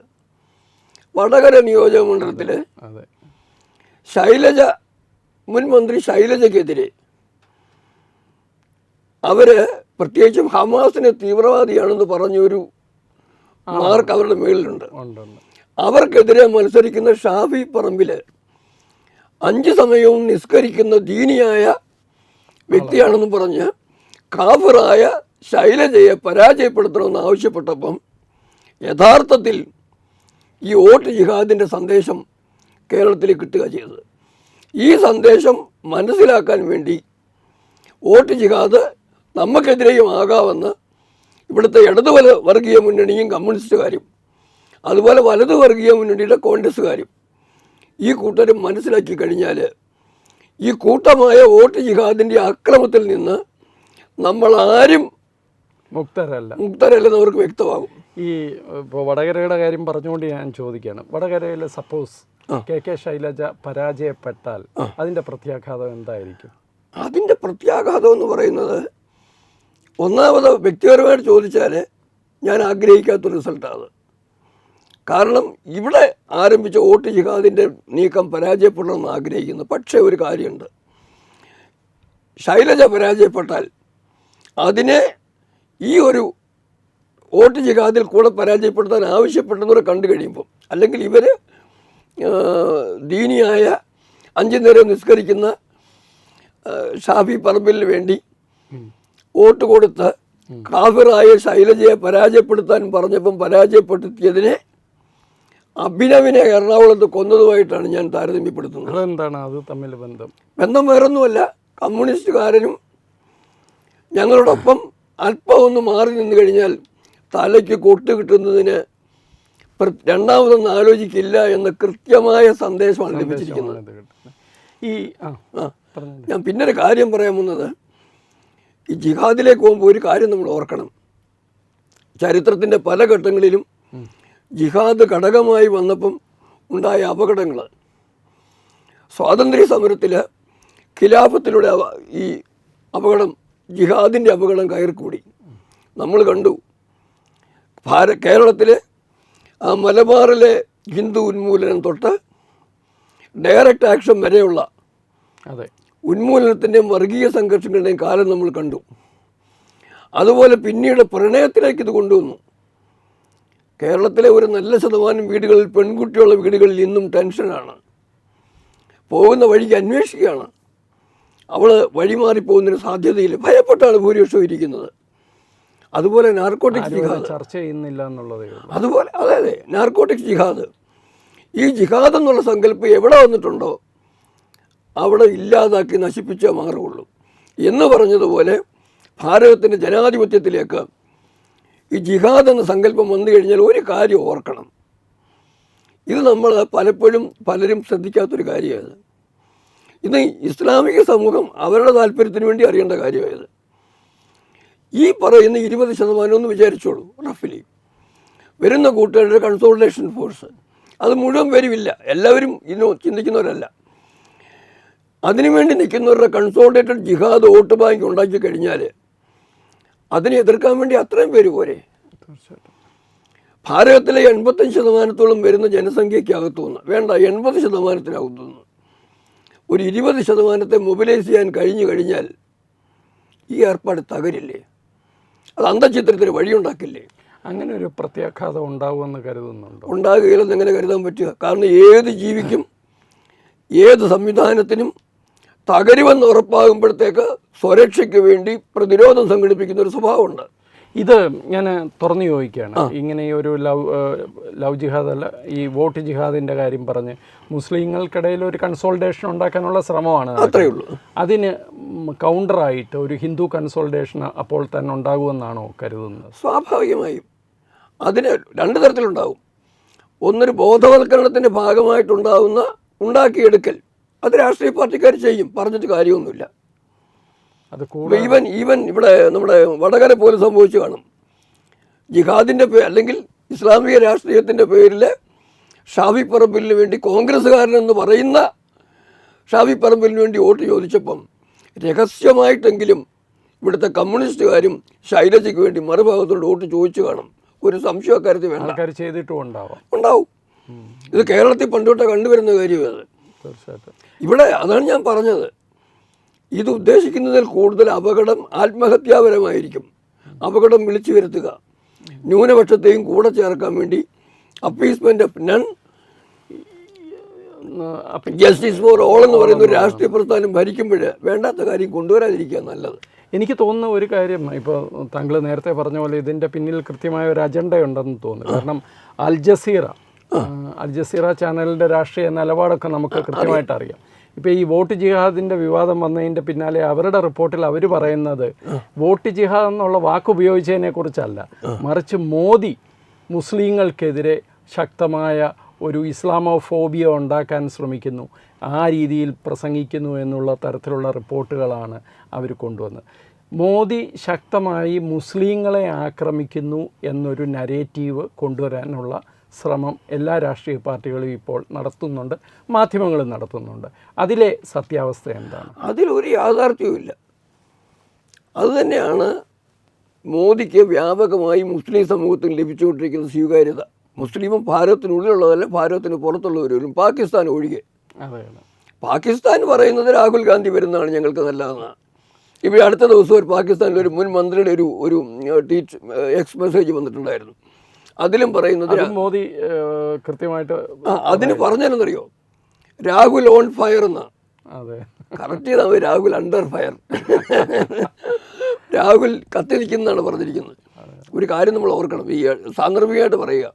വടകര നിയോജക മണ്ഡലത്തിൽ ശൈലജ മുൻ മന്ത്രി ശൈലജയ്ക്കെതിരെ അവർ പ്രത്യേകിച്ചും ഹമാസിനെ തീവ്രവാദിയാണെന്ന് പറഞ്ഞൊരു മാർക്ക് അവരുടെ മേളിലുണ്ട്. അവർക്കെതിരെ മത്സരിക്കുന്ന ഷാഫി പറമ്പിൽ അഞ്ച് സമയവും നിസ്കരിക്കുന്ന ദീനിയായ വ്യക്തിയാണെന്ന് പറഞ്ഞ് കാഫറായ ശൈലജയെ പരാജയപ്പെടുത്തണമെന്ന് ആവശ്യപ്പെട്ടപ്പം യഥാർത്ഥത്തിൽ ഈ വോട്ട് ജിഹാദിന്റെ സന്ദേശം കേരളത്തിൽ കിട്ടുക ചെയ്തത്. ഈ സന്ദേശം മനസ്സിലാക്കാൻ വേണ്ടി വോട്ട് ജിഹാദ് നമുക്കെതിരെയും ആകാമെന്ന് ഇവിടുത്തെ ഇടതുവല വർഗീയ മുന്നണിയും കമ്മ്യൂണിസ്റ്റുകാരും അതുപോലെ വലതു വർഗീയ മുന്നണിയുടെ കോൺഗ്രസ്സുകാരും ഈ കൂട്ടരും മനസ്സിലാക്കി കഴിഞ്ഞാൽ ഈ കൂട്ടമായ വോട്ട് ജിഹാദിന്റെ അക്രമത്തിൽ നിന്ന് നമ്മൾ ആരും മുക്തരല്ല. മുക്തരല്ലെന്ന് അവർക്ക് വ്യക്തമാകും. ഈ ഇപ്പോൾ വടകരയുടെ കാര്യം പറഞ്ഞുകൊണ്ട് ഞാൻ ചോദിക്കുകയാണ്. വടകരയിൽ സപ്പോസ് കെ കെ ശൈലജ പരാജയപ്പെട്ടാൽ അതിന്റെ പ്രത്യാഘാതം എന്തായിരിക്കും? അതിന്റെ പ്രത്യാഘാതം എന്ന് പറയുന്നത് ഒന്നാമത് വ്യക്തിപരമായിട്ട് ചോദിച്ചാൽ ഞാൻ ആഗ്രഹിക്കാത്ത റിസൾട്ടാണ്. കാരണം ഇവിടെ ആരംഭിച്ച വോട്ട് ജിഹാദിന്റെ നീക്കം പരാജയപ്പെടണമെന്ന് ആഗ്രഹിക്കുന്നു. പക്ഷേ ഒരു കാര്യമുണ്ട്. ശൈലജ പരാജയപ്പെട്ടാൽ അതിനെ ഈ ഒരു വോട്ട് ജിഹാദിൽ കൂടെ പരാജയപ്പെടുത്താൻ ആവശ്യപ്പെട്ടെന്നവരെ കണ്ടു കഴിയുമ്പോൾ അല്ലെങ്കിൽ ഇവർ ദീനിയായ അഞ്ചു നേരം നിസ്കരിക്കുന്ന ഷാഫി പറമ്പിലിന് വേണ്ടി വോട്ട് കൊടുത്ത് കാഫിറായ ശൈലജയെ പരാജയപ്പെടുത്താൻ പറഞ്ഞപ്പം പരാജയപ്പെടുത്തിയതിനെ അഭിനവിനെ എറണാകുളത്ത് കൊന്നതുമായിട്ടാണ് ഞാൻ താരതമ്യപ്പെടുത്തുന്നത്. അതെന്താണ്? അത് തമ്മിൽ ബന്ധം. ബന്ധം വേറൊന്നുമല്ല. കമ്മ്യൂണിസ്റ്റുകാരനും ഞങ്ങളോടൊപ്പം അല്പം ഒന്ന് മാറി നിന്ന് കഴിഞ്ഞാൽ തലയ്ക്ക് കൊട്ട് കിട്ടുന്നതിന് രണ്ടാമതൊന്നും ആലോചിക്കില്ല എന്ന കൃത്യമായ സന്ദേശമാണ് ലഭിച്ചിരിക്കുന്നത് ഈ. ഞാൻ പിന്നൊരു കാര്യം പറയാൻ പോകുന്നത്. ഈ ജിഹാദിലേക്ക് പോകുമ്പോൾ ഒരു കാര്യം നമ്മൾ ഓർക്കണം. ചരിത്രത്തിന്റെ പല ഘട്ടങ്ങളിലും ജിഹാദ് ഘടകമായി വന്നപ്പം ഉണ്ടായ അപകടങ്ങൾ സ്വാതന്ത്ര്യ സമരത്തിൽ ഖിലാഫത്തിലൂടെ ഈ അപകടം ജിഹാദിന്റെ അപകടം കയറിക്കൂടി. നമ്മൾ കണ്ടു. ഭാര കേരളത്തിലെ ആ മലബാറിലെ ഹിന്ദു ഉന്മൂലനം തൊട്ട് ഡയറക്റ്റ് ആക്ഷൻ വരെയുള്ള അതെ. ഉന്മൂലനത്തിന്റെയും വർഗീയ സംഘർഷങ്ങളുടെയും കാലം നമ്മൾ കണ്ടു. അതുപോലെ പിന്നീട് പ്രണയത്തിലേക്ക് ഇത് കൊണ്ടുവന്നു. കേരളത്തിലെ ഒരു നല്ല ശതമാനം വീടുകളിൽ പെൺകുട്ടിയുള്ള വീടുകളിൽ ഇന്നും ടെൻഷനാണ്. പോകുന്ന വഴിക്ക് അന്വേഷിക്കുകയാണ്. അവൾ വഴിമാറിപ്പോകുന്നതിന് സാധ്യതയില്ല. ഭയപ്പെട്ടാണ് ഭൂരിപക്ഷം ഇരിക്കുന്നത്. അതുപോലെ നാർക്കോട്ടിക്സ് ജിഹാദ്. ചർച്ച ചെയ്യുന്നില്ല എന്നുള്ളത് അതുപോലെ അതെ അതെ നാർക്കോട്ടിക്സ് ജിഹാദ്. ഈ ജിഹാദ് എന്നുള്ള സങ്കല്പം എവിടെ വന്നിട്ടുണ്ടോ അവിടെ ഇല്ലാതാക്കി നശിപ്പിച്ചേ മാറുകയുള്ളൂ. എന്ന് പറഞ്ഞതുപോലെ ഭാരതത്തിന്റെ ജനാധിപത്യത്തിലേക്ക് ഈ ജിഹാദ് എന്ന സങ്കല്പം വന്നു കഴിഞ്ഞാൽ ഒരു കാര്യം ഓർക്കണം. ഇത് നമ്മൾ പലപ്പോഴും പലരും ശ്രദ്ധിക്കാത്തൊരു കാര്യമായത്. ഇത് ഇസ്ലാമിക സമൂഹം അവരുടെ താല്പര്യത്തിന് വേണ്ടി അറിയേണ്ട കാര്യമായത്. ഈ പറയുന്ന ഇരുപത് ശതമാനം ഒന്ന് വിചാരിച്ചോളൂ റഫിലി. വരുന്ന കൂട്ടുകാരുടെ കൺസോൾട്ടേഷൻ ഫോഴ്സ് അത് മുഴുവൻ വരുമില്ല എല്ലാവരും ഇന്ന് ചിന്തിക്കുന്നവരല്ല. അതിനുവേണ്ടി നിൽക്കുന്നവരുടെ കൺസോൾട്ടേറ്റഡ് ജിഹാദ് വോട്ട് ബാങ്ക് ഉണ്ടാക്കി കഴിഞ്ഞാൽ അതിനെ എതിർക്കാൻ വേണ്ടി അത്രയും പേര് പോരെ? തീർച്ചയായിട്ടും ഭാരതത്തിലെ എൺപത്തഞ്ച് ശതമാനത്തോളം വരുന്ന ജനസംഖ്യയ്ക്കകത്തുനിന്ന് വേണ്ട എൺപത് ശതമാനത്തിനകത്തുനിന്ന് ഒരു ഇരുപത് ശതമാനത്തെ മൊബിലൈസ് ചെയ്യാൻ കഴിഞ്ഞു കഴിഞ്ഞാൽ ഈ ഏർപ്പാട് തകരില്ലേ? അത് അന്തചിത്രത്തിന് വഴിയുണ്ടാക്കില്ലേ? അങ്ങനെ ഒരു പ്രത്യാഘാതം ഉണ്ടാവുമെന്ന് കരുതുന്നുണ്ടോ? ഉണ്ടാകുകയില്ലെന്ന് എങ്ങനെ കരുതാൻ പറ്റുക? കാരണം ഏത് ജീവിക്കും ഏത് സംവിധാനത്തിനും തകരുമെന്ന് ഉറപ്പാകുമ്പോഴത്തേക്ക് സ്വരക്ഷയ്ക്ക് വേണ്ടി പ്രതിരോധം സംഘടിപ്പിക്കുന്ന ഒരു സ്വഭാവമുണ്ട്. ഇത് ഞാൻ തുറന്നു ചോദിക്കുകയാണ്. ഇങ്ങനെ ഈ ഒരു ലവ് ലവ് ജിഹാദ് അല്ല ഈ വോട്ട് ജിഹാദിന്റെ കാര്യം പറഞ്ഞ് മുസ്ലിങ്ങൾക്കിടയിൽ ഒരു കൺസോൾട്ടേഷൻ ഉണ്ടാക്കാനുള്ള ശ്രമമാണ്. അത്രയേ ഉള്ളൂ. അതിന് കൗണ്ടറായിട്ട് ഒരു ഹിന്ദു കൺസോൾട്ടേഷൻ അപ്പോൾ തന്നെ ഉണ്ടാകുമെന്നാണോ കരുതുന്നത്? സ്വാഭാവികമായും. അതിന് രണ്ട് തരത്തിലുണ്ടാവും ഒന്നൊരു ബോധവൽക്കരണത്തിന്റെ ഭാഗമായിട്ടുണ്ടാകുന്ന ഉണ്ടാക്കിയെടുക്കൽ. അത് രാഷ്ട്രീയ പാർട്ടിക്കാർ ചെയ്യും. പറഞ്ഞിട്ട് കാര്യമൊന്നുമില്ല. അത് ഈവൻ ഈവൻ ഇവിടെ നമ്മുടെ വടകര പോലെ സംഭവിച്ചു കാണും. ജിഹാദിന്റെ പേ അല്ലെങ്കിൽ ഇസ്ലാമിക രാഷ്ട്രീയത്തിന്റെ പേരിൽ ഷാഫി പറമ്പിലിന് വേണ്ടി കോൺഗ്രസ്സുകാരനെന്ന് പറയുന്ന ഷാഫി പറമ്പിലിന് വേണ്ടി വോട്ട് ചോദിച്ചപ്പം രഹസ്യമായിട്ടെങ്കിലും ഇവിടുത്തെ കമ്മ്യൂണിസ്റ്റുകാരും ശൈലജയ്ക്ക് വേണ്ടി മറുഭാഗത്തോട് വോട്ട് ചോദിച്ചു കാണും. ഒരു സംശയം അക്കാര്യത്തിൽ വേണ്ട. ചെയ്തിട്ടും ഉണ്ടാവാം. ഉണ്ടാവും. ഇത് കേരളത്തിൽ പണ്ടുതൊട്ടേ കണ്ടുവരുന്ന കാര്യമാണ് തീർച്ചയായിട്ടും. ഇവിടെ അതാണ് ഞാൻ പറഞ്ഞത്. ഇത് ഉദ്ദേശിക്കുന്നതിൽ കൂടുതൽ അപകടം ആത്മഹത്യാപരമായിരിക്കും. അപകടം വിളിച്ചു വരുത്തുക. ന്യൂനപക്ഷത്തെയും കൂടെ ചേർക്കാൻ വേണ്ടി appeasement of none justice for all എന്ന് പറയുന്ന ഒരു രാഷ്ട്രീയ പ്രസ്ഥാനം ഭരിക്കുമ്പോൾ വേണ്ടാത്ത കാര്യം കൊണ്ടുവരാതിരിക്കുക നല്ലത്. എനിക്ക് തോന്നുന്ന ഒരു കാര്യം ഇപ്പോൾ താങ്കൾ നേരത്തെ പറഞ്ഞ പോലെ ഇതിന്റെ പിന്നിൽ കൃത്യമായ ഒരു അജണ്ടയുണ്ടെന്ന് തോന്നുന്നു. കാരണം അൽ ജസീറ അൽ ജസീറ ചാനലിന്റെ രാഷ്ട്രീയ നിലപാടൊക്കെ നമുക്ക് കൃത്യമായിട്ട് അറിയാം. ഇപ്പോൾ ഈ വോട്ട് ജിഹാദിന്റെ വിവാദം വന്നതിന്റെ പിന്നാലെ അവരുടെ റിപ്പോർട്ടിൽ അവർ പറയുന്നത് വോട്ട് ജിഹാദ് എന്നുള്ള വാക്ക് ഉപയോഗിച്ചതിനെ കുറിച്ചല്ല. മറിച്ച് മോദി മുസ്ലിങ്ങൾക്കെതിരെ ശക്തമായ ഒരു ഇസ്ലാമോഫോബിയ ഉണ്ടാക്കാൻ ശ്രമിക്കുന്നു. ആ രീതിയിൽ പ്രസംഗിക്കുന്നു എന്നുള്ള തരത്തിലുള്ള റിപ്പോർട്ടുകളാണ് അവർ കൊണ്ടുവന്നത്. മോദി ശക്തമായി മുസ്ലിങ്ങളെ ആക്രമിക്കുന്നു എന്നൊരു നരേറ്റീവ് കൊണ്ടുവരാനുള്ള ശ്രമം എല്ലാ രാഷ്ട്രീയ പാർട്ടികളും ഇപ്പോൾ നടത്തുന്നുണ്ട് മാധ്യമങ്ങളും നടത്തുന്നുണ്ട്. അതിലെ സത്യാവസ്ഥ എന്താണ്? അതിലൊരു യാഥാർത്ഥ്യവുമില്ല അതുതന്നെയാണ് മോദിക്ക് വ്യാപകമായി മുസ്ലിം സമൂഹത്തിൽ ലഭിച്ചുകൊണ്ടിരിക്കുന്ന സ്വീകാര്യത. മുസ്ലിമും ഭാരതത്തിനുള്ളിലുള്ളതല്ല ഭാരതത്തിന് പുറത്തുള്ളവരും പാകിസ്ഥാൻ ഒഴികെ. പാകിസ്ഥാൻ പറയുന്നത് രാഹുൽ ഗാന്ധി വരുന്നതാണ് ഞങ്ങൾക്ക് നല്ലതെന്നാണ്. ഇപ്പോൾ അടുത്ത ദിവസം ഒരു പാകിസ്ഥാനിലെ ഒരു മുൻ മന്ത്രിയുടെ ഒരു ഒരു ടീച്ച് എക്സ് മെസ്സേജ് വന്നിട്ടുണ്ടായിരുന്നു. അതിലും പറയുന്നത് മോദി കൃത്യമായിട്ട് അതിന് പറഞ്ഞതെന്നറിയോ രാഹുൽ ഓൺ ഫയർ എന്നാണ് കറക്റ്റ് ചെയ്താൽ മതി രാഹുൽ അണ്ടർ ഫയർ രാഹുൽ കത്തിരിക്കുന്നതാണ് പറഞ്ഞിരിക്കുന്നത്. ഒരു കാര്യം നമ്മൾ ഓർക്കണം ഈ സാന്ദർഭികമായിട്ട് പറയുക.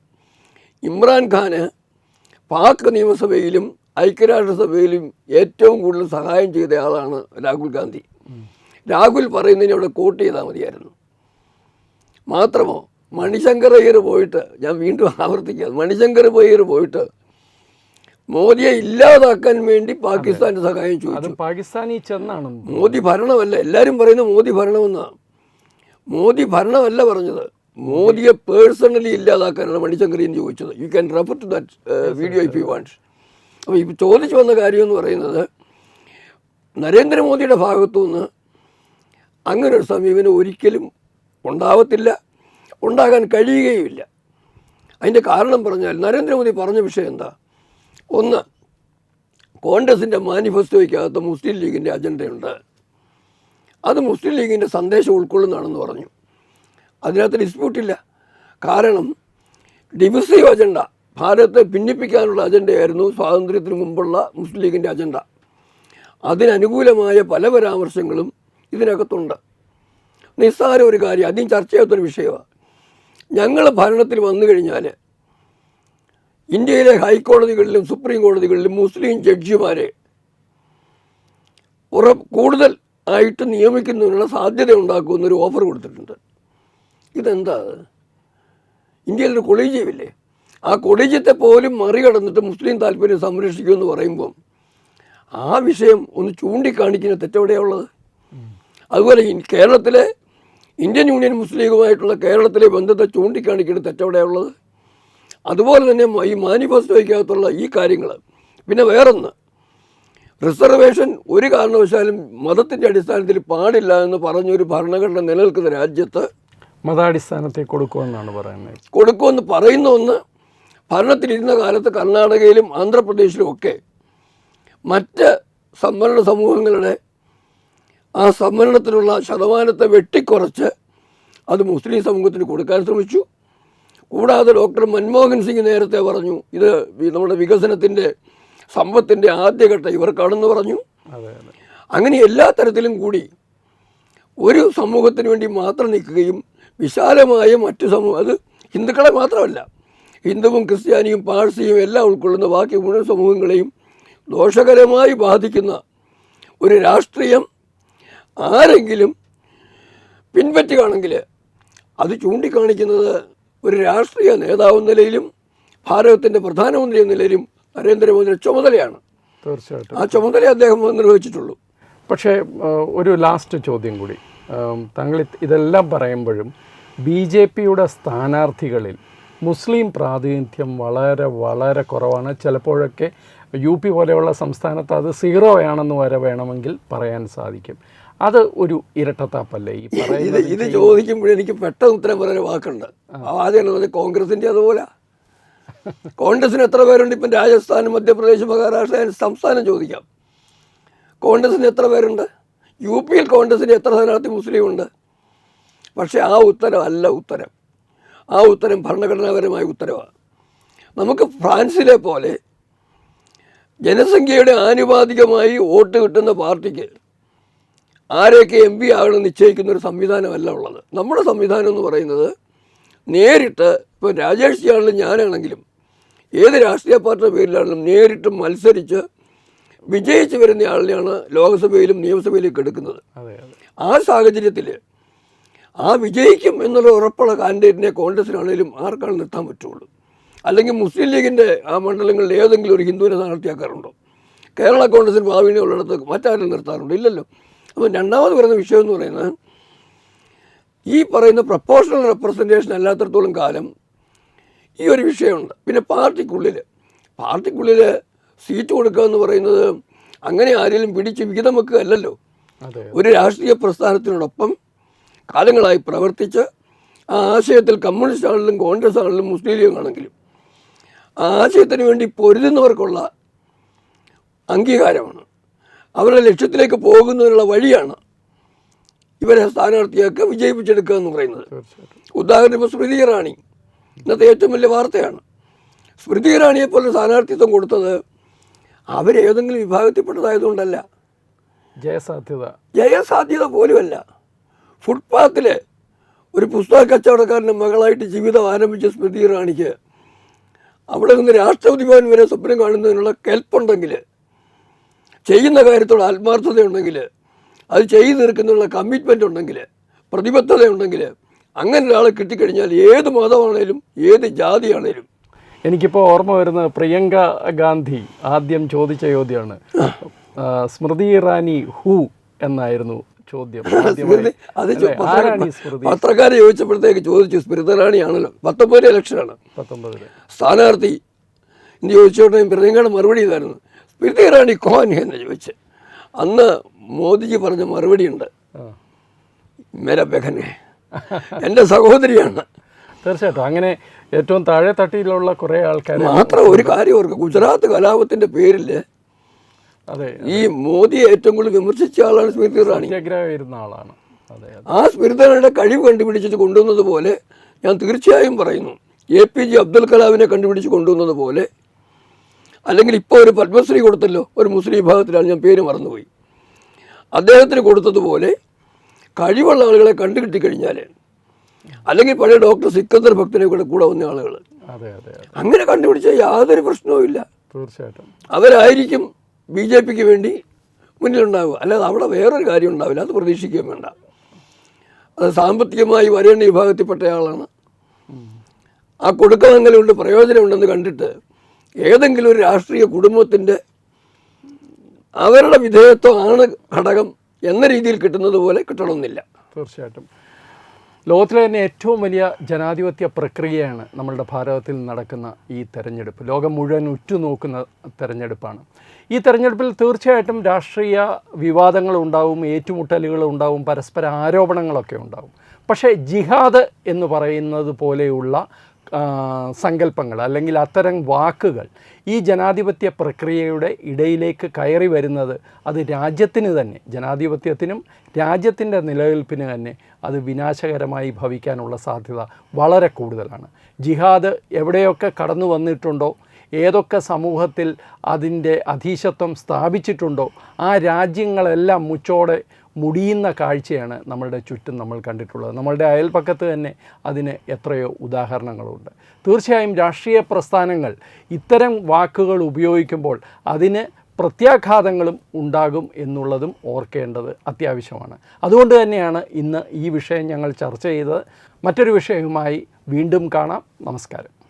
ഇമ്രാൻഖാന് പാക് നിയമസഭയിലും ഐക്യരാഷ്ട്രസഭയിലും ഏറ്റവും കൂടുതൽ സഹായം ചെയ്ത ആളാണ് രാഹുൽ ഗാന്ധി. രാഹുൽ പറയുന്നതിന് അവിടെ കോട്ട് ചെയ്താൽ മതിയായിരുന്നു. മാത്രമോ മണിശങ്കർ അയ്യർ പോയിട്ട് ഞാൻ വീണ്ടും ആവർത്തിക്കാം. മണിശങ്കർ അയ്യർ പോയിട്ട് മോദിയെ ഇല്ലാതാക്കാൻ വേണ്ടി പാകിസ്ഥാന്റെ സഹായം ചോദിച്ചു. പാകിസ്ഥാനി ചെന്നാണ് മോദി ഭരണമല്ല എല്ലാവരും പറയുന്നത് മോദി ഭരണമെന്നാണ് മോദി ഭരണമല്ല പറഞ്ഞത്. മോദിയെ പേഴ്സണലി ഇല്ലാതാക്കാനാണ് മണിശങ്കറിയൻ ചോദിച്ചത്. You can refer to that video if you wants അപ്പോൾ ഇപ്പോൾ ചോദിച്ചു വന്ന കാര്യം എന്ന് പറയുന്നത് നരേന്ദ്രമോദിയുടെ ഭാഗത്തു നിന്ന് അങ്ങനെ ഒരു സമീപനം ഒരിക്കലും ഉണ്ടാവത്തില്ല. ഉണ്ടാകാൻ കഴിയുകയുമില്ല. അതിന്റെ കാരണം പറഞ്ഞാൽ നരേന്ദ്രമോദി പറഞ്ഞ വിഷയം എന്താ? ഒന്ന് കോൺഗ്രസിന്റെ മാനിഫെസ്റ്റോയ്ക്കകത്ത് മുസ്ലിം ലീഗിന്റെ അജണ്ടയുണ്ട്. അത് മുസ്ലിം ലീഗിന്റെ സന്ദേശം ഉൾക്കൊള്ളുന്നതാണെന്ന് പറഞ്ഞു. അതിനകത്ത് ഡിസ്പ്യൂട്ടില്ല. കാരണം ഡിവിസീവ് അജണ്ട ഭാരതത്തെ ഭിന്നിപ്പിക്കാനുള്ള അജണ്ടയായിരുന്നു സ്വാതന്ത്ര്യത്തിന് മുമ്പുള്ള മുസ്ലിം ലീഗിന്റെ അജണ്ട. അതിനനുകൂലമായ പല പരാമർശങ്ങളും ഇതിനകത്തുണ്ട്. നിസ്സാര ഒരു കാര്യം അധികം ചർച്ച ചെയ്യാത്തൊരു വിഷയമാണ്. ഞങ്ങൾ ഭരണത്തിൽ വന്നു കഴിഞ്ഞാൽ ഇന്ത്യയിലെ ഹൈക്കോടതികളിലും സുപ്രീം കോടതികളിലും മുസ്ലിം ജഡ്ജിമാരെ ഉറ കൂടുതൽ ആയിട്ട് നിയമിക്കുന്നതിനുള്ള സാധ്യത ഉണ്ടാക്കുമെന്നൊരു ഓഫർ കൊടുത്തിട്ടുണ്ട്. ഇതെന്താ? ഇന്ത്യയിലൊരു കൊളീജിയമില്ലേ? ആ കൊളീജിയത്തെ പോലും മറികടന്നിട്ട് മുസ്ലിം താല്പര്യം സംരക്ഷിക്കുമെന്ന് പറയുമ്പം ആ വിഷയം ഒന്ന് ചൂണ്ടിക്കാണിക്കുന്ന തെറ്റെവിടെയുള്ളത് അതുപോലെ കേരളത്തിലെ ഇന്ത്യൻ യൂണിയൻ മുസ്ലിം ലീഗുമായിട്ടുള്ള കേരളത്തിലെ ബന്ധത്തെ ചൂണ്ടിക്കാണിക്കേണ്ട തെറ്റെവിടെയുള്ളത് അതുപോലെ തന്നെ ഈ മാനിഫെസ്റ്റോയ്ക്കകത്തുള്ള ഈ കാര്യങ്ങൾ. പിന്നെ വേറൊന്ന്. റിസർവേഷൻ ഒരു കാരണവശാലും മതത്തിന്റെ അടിസ്ഥാനത്തിൽ പാടില്ല എന്ന് പറഞ്ഞൊരു ഭരണഘടന നിലനിൽക്കുന്ന രാജ്യത്ത് മതാടിസ്ഥാനത്തെ കൊടുക്കുമെന്നാണ് പറയുന്നത്. കൊടുക്കുമെന്ന് പറയുന്ന ഒന്ന് ഭരണത്തിലിരുന്ന കാലത്ത് കർണാടകയിലും ആന്ധ്രാപ്രദേശിലും ഒക്കെ മറ്റ് സംവരണ സമൂഹങ്ങളുടെ ആ സംവരണത്തിനുള്ള ശതമാനത്തെ വെട്ടിക്കുറച്ച് അത് മുസ്ലിം സമൂഹത്തിന് കൊടുക്കാൻ ശ്രമിച്ചു. കൂടാതെ ഡോക്ടർ മൻമോഹൻ സിംഗ് നേരത്തെ പറഞ്ഞു ഇത് നമ്മുടെ വികസനത്തിന്റെ സമ്പത്തിന്റെ ആദ്യഘട്ടം ഇവർക്കാണെന്ന് പറഞ്ഞു. അങ്ങനെ എല്ലാ തരത്തിലും കൂടി ഒരു സമൂഹത്തിന് വേണ്ടി മാത്രം നിൽക്കുകയും വിശാലമായ മറ്റു സമൂഹം അത് ഹിന്ദുക്കളെ മാത്രമല്ല ഹിന്ദുവും ക്രിസ്ത്യാനിയും പാഴ്സിയും എല്ലാം ഉൾക്കൊള്ളുന്ന ബാക്കി മുഴുവൻ സമൂഹങ്ങളെയും ദോഷകരമായി ബാധിക്കുന്ന ഒരു രാഷ്ട്രീയം ആരെങ്കിലും പിൻപറ്റുകയാണെങ്കിൽ അത് ചൂണ്ടിക്കാണിക്കുന്നത് ഒരു രാഷ്ട്രീയ നേതാവ് നിലയിലും ഭാരതത്തിന്റെ പ്രധാനമന്ത്രി എന്ന നിലയിലും നരേന്ദ്രമോദിയുടെ ചുമതലയാണ്. തീർച്ചയായിട്ടും. ആ ചുമതല അദ്ദേഹം നിർവഹിച്ചിട്ടുള്ളൂ. പക്ഷേ ഒരു ലാസ്റ്റ് ചോദ്യം കൂടി. താങ്കൾ ഇതെല്ലാം പറയുമ്പോഴും ബി ജെ പിയുടെ സ്ഥാനാർത്ഥികളിൽ മുസ്ലിം പ്രാതിനിധ്യം വളരെ വളരെ കുറവാണ്. ചിലപ്പോഴൊക്കെ യു പി പോലെയുള്ള സംസ്ഥാനത്ത് അത് സീറോ ആണെന്ന് വരെ വേണമെങ്കിൽ പറയാൻ സാധിക്കും. അത് ഒരു ഇരട്ടത്താപ്പല്ലേ ഈ ഇത് ചോദിക്കുമ്പോൾ എനിക്ക് പെട്ടെന്ന് ഉത്തരം പറയാൻ വാക്കുണ്ട്. ആദ്യം പറഞ്ഞ കോൺഗ്രസിന്റെ അതുപോലെ. കോൺഗ്രസിന് എത്ര പേരുണ്ട് ഇപ്പം രാജസ്ഥാൻ മധ്യപ്രദേശ് മഹാരാഷ്ട്ര സംസ്ഥാനം ചോദിക്കാം. കോൺഗ്രസിന് എത്ര പേരുണ്ട്? യു പിയിൽ കോൺഗ്രസിന് എത്ര സ്ഥാനാർത്ഥി മുസ്ലിം ഉണ്ട് പക്ഷേ ആ ഉത്തരം അല്ല ഉത്തരം. ആ ഉത്തരം ഭരണഘടനാപരമായ ഉത്തരവാണ് നമുക്ക് ഫ്രാൻസിലെ പോലെ ജനസംഖ്യയുടെ ആനുപാതികമായി വോട്ട് കിട്ടുന്ന പാർട്ടിക്ക് ആരെയൊക്കെ എം പി ആകണം നിശ്ചയിക്കുന്ന ഒരു സംവിധാനമല്ല ഉള്ളത്. നമ്മുടെ സംവിധാനം എന്ന് പറയുന്നത് നേരിട്ട് ഇപ്പോൾ രാജേഷ് ജി ആണെങ്കിലും ഞാനാണെങ്കിലും ഏത് രാഷ്ട്രീയ പാർട്ടിയുടെ പേരിലാണെങ്കിലും നേരിട്ട് മത്സരിച്ച് വിജയിച്ചു വരുന്ന ആളിനെയാണ് ലോക്സഭയിലും നിയമസഭയിലേക്ക് എടുക്കുന്നത്. ആ സാഹചര്യത്തിൽ ആ വിജയിക്കും എന്നുള്ള ഉറപ്പുള്ള കാൻഡിഡേറ്റിനെ കോൺഗ്രസിനാണെങ്കിലും ആർക്കാണ് നിർത്താൻ പറ്റുള്ളൂ? അല്ലെങ്കിൽ മുസ്ലിം ലീഗിന്റെ ആ മണ്ഡലങ്ങളിൽ ഏതെങ്കിലും ഒരു ഹിന്ദുവിനെ സ്ഥാനാർത്ഥിയാക്കാറുണ്ടോ? കേരള കോൺഗ്രസിന് ഭാവിനെ ഉള്ളിടത്ത് മറ്റാരും നിർത്താറുണ്ടോ? ഇല്ലല്ലോ. അപ്പോൾ രണ്ടാമത് പറയുന്ന വിഷയം എന്ന് പറയുന്നത് ഈ പറയുന്ന പ്രപ്പോഷണൽ റെപ്രസെന്റേഷൻ അല്ലാത്തടത്തോളം കാലം ഈ ഒരു വിഷയമുണ്ട്. പിന്നെ പാർട്ടിക്കുള്ളിൽ പാർട്ടിക്കുള്ളിൽ സീറ്റ് കൊടുക്കുക എന്ന് പറയുന്നത് അങ്ങനെ ആരെങ്കിലും പിടിച്ച് വിഹിതം വെക്കുക അല്ലല്ലോ. ഒരു രാഷ്ട്രീയ പ്രസ്ഥാനത്തിനോടൊപ്പം കാലങ്ങളായി പ്രവർത്തിച്ച് ആ ആശയത്തിൽ കമ്മ്യൂണിസ്റ്റ് ആണെങ്കിലും കോൺഗ്രസ് ആണെങ്കിലും മുസ്ലിം ലീഗ് ആണെങ്കിലും ആ ആശയത്തിന് വേണ്ടി പൊരുതുന്നവർക്കുള്ള അംഗീകാരമാണ്. അവരുടെ ലക്ഷ്യത്തിലേക്ക് പോകുന്നതിനുള്ള വഴിയാണ് ഇവരെ സ്ഥാനാർത്ഥിയൊക്കെ വിജയിപ്പിച്ചെടുക്കുക എന്ന് പറയുന്നത്. ഉദാഹരണം ഇപ്പോൾ സ്മൃതി ഇറാണി ഇന്നത്തെ ഏറ്റവും വലിയ വാർത്തയാണ്. സ്മൃതി ഇറാണിയെ പോലെ സ്ഥാനാർത്ഥിത്വം കൊടുത്തത് അവരേതെങ്കിലും വിഭാഗത്തിൽപ്പെട്ടതായതുകൊണ്ടല്ല. ജയസാധ്യത. ജയസാധ്യത പോലുമല്ല. ഫുട്പാത്തിൽ ഒരു പുസ്തക കച്ചവടക്കാരന്റെ മകളായിട്ട് ജീവിതം ആരംഭിച്ച സ്മൃതി ഇറാണിക്ക് അവിടെ നിന്ന് രാഷ്ട്രപതി ഭവൻ വരെ സ്വപ്നം കാണുന്നതിനുള്ള കെൽപ്പുണ്ടെങ്കിൽ ചെയ്യുന്ന കാര്യത്തോട് ആത്മാർത്ഥതയുണ്ടെങ്കിൽ അത് ചെയ്തു തീർക്കുന്നതിനുള്ള കമ്മിറ്റ്മെന്റ് ഉണ്ടെങ്കിൽ പ്രതിബദ്ധതയുണ്ടെങ്കിൽ അങ്ങനെ ഒരാളെ കിട്ടിക്കഴിഞ്ഞാൽ ഏത് മതമാണേലും ഏത് ജാതിയാണേലും. എനിക്കിപ്പോൾ ഓർമ്മ വരുന്നത് പ്രിയങ്ക ഗാന്ധി ആദ്യം ചോദിച്ച ചോദ്യമാണ്. സ്മൃതി ഇറാനി ഹു എന്നായിരുന്നു ചോദ്യം അത് പത്രക്കാരെ ചോദിച്ചപ്പോഴത്തേക്ക് ചോദിച്ചു സ്മൃതി ഇറാണിയാണല്ലോ പത്തൊമ്പത് ഇലക്ഷനാണ്. പത്തൊമ്പത് സ്ഥാനാർത്ഥി എന്ന് ചോദിച്ചോട്ടെ പ്രിയങ്കയുടെ മറുപടി ഇതായിരുന്നു. സ്മൃതി ഇറാനി കോൻ എന്ന് ചോദിച്ച്. അന്ന് മോദിജി പറഞ്ഞ മറുപടിയുണ്ട് ഉണ്ട്. മേര ബഹനെ എന്റെ സഹോദരിയാണ്. തീർച്ചയായിട്ടും. അങ്ങനെ ഏറ്റവും താഴെ തട്ടിയിലുള്ള കുറേ ആൾക്കാർ മാത്രം ഒരു കാര്യം ഓർക്കുക. ഗുജറാത്ത് കലാപത്തിന്റെ പേരിൽ അതെ ഈ മോദിയെ ഏറ്റവും കൂടുതൽ വിമർശിച്ച ആളാണ് സ്മൃതി ഇറാനി. സത്യാഗ്രഹം ആളാണ്. ആ സ്മൃതി ഇറാനിയുടെ കഴിവ് കണ്ടുപിടിച്ചിട്ട് കൊണ്ടുവന്നത് പോലെ ഞാൻ തീർച്ചയായും പറയുന്നു. എ പി ജെ അബ്ദുൽ കലാമിനെ കണ്ടുപിടിച്ച് കൊണ്ടുവന്നത് പോലെ അല്ലെങ്കിൽ ഇപ്പോൾ ഒരു പത്മശ്രീ കൊടുത്തല്ലോ ഒരു മുസ്ലിം വിഭാഗത്തിലാണ് ഞാൻ പേര് മറന്നുപോയി. അദ്ദേഹത്തിന് കൊടുത്തതുപോലെ കഴിവുള്ള ആളുകളെ കണ്ടു കിട്ടിക്കഴിഞ്ഞാൽ അല്ലെങ്കിൽ പഴയ ഡോക്ടർ സിക്കന്ദർ ഭക്തനെ കൂടെ കൂടെ വന്ന ആളുകൾ അങ്ങനെ കണ്ടുപിടിച്ച യാതൊരു പ്രശ്നവുമില്ല തീർച്ചയായിട്ടും. അവരായിരിക്കും ബി ജെ പിക്ക് വേണ്ടി മുന്നിലുണ്ടാവുക. അല്ലാതെ അവിടെ വേറൊരു കാര്യം ഉണ്ടാവില്ല അത് പ്രതീക്ഷിക്കുകയും വേണ്ട. അത് സാമ്പത്തികമായി വരേണ്ട വിഭാഗത്തിൽപ്പെട്ട ആളാണ്. ആ കൊടുക്കണമെങ്കിലും കൊണ്ട് പ്രയോജനമുണ്ടെന്ന് കണ്ടിട്ട് ഏതെങ്കിലും ഒരു രാഷ്ട്രീയ കുടുംബത്തിന്റെ അവരുടെ വിധേയത്വമാണ് ഘടകം എന്ന രീതിയിൽ കിട്ടുന്നത് പോലെ കിട്ടണമെന്നില്ല. തീർച്ചയായിട്ടും. ലോകത്തിലെ തന്നെ ഏറ്റവും വലിയ ജനാധിപത്യ പ്രക്രിയയാണ് നമ്മളുടെ ഭാരതത്തിൽ നടക്കുന്ന ഈ തെരഞ്ഞെടുപ്പ്. ലോകം മുഴുവൻ ഉറ്റുനോക്കുന്ന തെരഞ്ഞെടുപ്പാണ്. ഈ തെരഞ്ഞെടുപ്പിൽ തീർച്ചയായിട്ടും രാഷ്ട്രീയ വിവാദങ്ങൾ ഉണ്ടാവും ഏറ്റുമുട്ടലുകൾ ഉണ്ടാവും പരസ്പര ആരോപണങ്ങളൊക്കെ ഉണ്ടാവും. പക്ഷേ ജിഹാദ് എന്ന് പറയുന്നത് പോലെയുള്ള സങ്കല്പങ്ങൾ അല്ലെങ്കിൽ അത്തരം വാക്കുകൾ ഈ ജനാധിപത്യ പ്രക്രിയയുടെ ഇടയിലേക്ക് കയറി വരുന്നത് അത് രാജ്യത്തിന് തന്നെ ജനാധിപത്യത്തിനും രാജ്യത്തിന്റെ നിലനിൽപ്പിന് തന്നെ അത് വിനാശകരമായി ഭവിക്കാനുള്ള സാധ്യത വളരെ കൂടുതലാണ്. ജിഹാദ് എവിടെയൊക്കെ കടന്നു വന്നിട്ടുണ്ടോ ഏതൊക്കെ സമൂഹത്തിൽ അതിന്റെ അധീശത്വം സ്ഥാപിച്ചിട്ടുണ്ടോ ആ രാജ്യങ്ങളെല്ലാം മുച്ചോടെ മുടിയുന്ന കാഴ്ചയാണ് നമ്മളുടെ ചുറ്റും നമ്മൾ കണ്ടിട്ടുള്ളത്. നമ്മളുടെ അയൽപ്പക്കത്ത് തന്നെ അതിന് എത്രയോ ഉദാഹരണങ്ങളുണ്ട്. തീർച്ചയായും രാഷ്ട്രീയ പ്രസ്ഥാനങ്ങൾ ഇത്തരം വാക്കുകൾ ഉപയോഗിക്കുമ്പോൾ അതിന് പ്രത്യാഘാതങ്ങളും ഉണ്ടാകും എന്നുള്ളതും ഓർക്കേണ്ടത് അത്യാവശ്യമാണ്. അതുകൊണ്ട് തന്നെയാണ് ഇന്ന് ഈ വിഷയം ഞങ്ങൾ ചർച്ച ചെയ്തത്. മറ്റൊരു വിഷയവുമായി വീണ്ടും കാണാം. നമസ്കാരം.